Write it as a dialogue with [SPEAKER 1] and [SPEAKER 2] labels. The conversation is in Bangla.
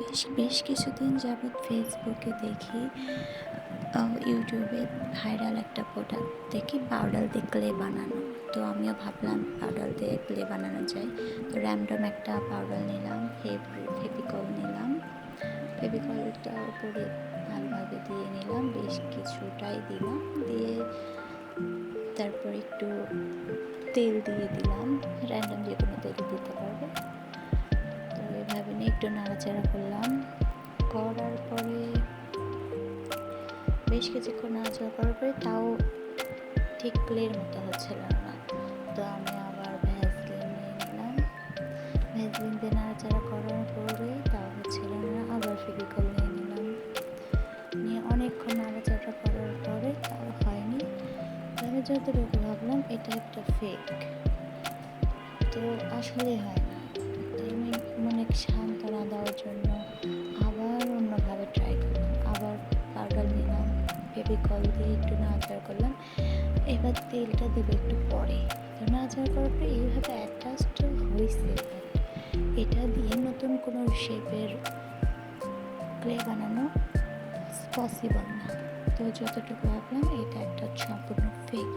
[SPEAKER 1] বেশ বেশ কিছুদিন যাবৎ ফেসবুকে দেখি ইউটিউবে ভাইরাল একটা প্রোডাক্ট দেখি পাউডার দিয়ে ক্লে বানানো। তো আমিও ভাবলাম পাউডার দিয়ে ক্লে বানানো যায়। তো র্যান্ডম একটা পাউডার নিলাম ফেভিকল নিলাম। ফেভিকলটা উপরে ভালোভাবে দিয়ে নিলাম, বেশ কিছুটাই দিলাম, দিয়ে তারপর একটু তেল দিয়ে দিলাম। একটু নাড়াচাড়া করলাম। করার পরে বেশ কিছুক্ষণ নাড়াচাড়া করার পরে তাও ঠিক ক্লিয়ার মতো হচ্ছিল না তো আমি আবার ভ্যাসলিন নিয়ে নিলাম। ভ্যাসলিন দিয়ে নাড়াচাড়া করার পরে তাও হচ্ছিল না আবার ফেভিকল নিয়ে নিলাম। নিয়ে অনেকক্ষণ নাড়াচাড়া করার পরে তাও হয়নি। আমি যতটুকু ভাবলাম এটা একটা ফেক তো আসলে হয়। মনে সান্ত্বনা দেওয়ার জন্য আবার অন্যভাবে ট্রাই করলাম। আবার পাউডার নিলাম ফেভিকল দিয়ে একটু নাড়াচাড়া করলাম। এবার তেলটা দেবো একটু পরে। নাড়াচাড়া করার পরে এইভাবে অ্যাডজাস্ট হয়েছে। এটা দিয়ে নতুন কোনো শেপের ক্লে বানানো পসিবল না। তো যতটুকু ভাবলাম, এটা একটা সম্পূর্ণ ফেক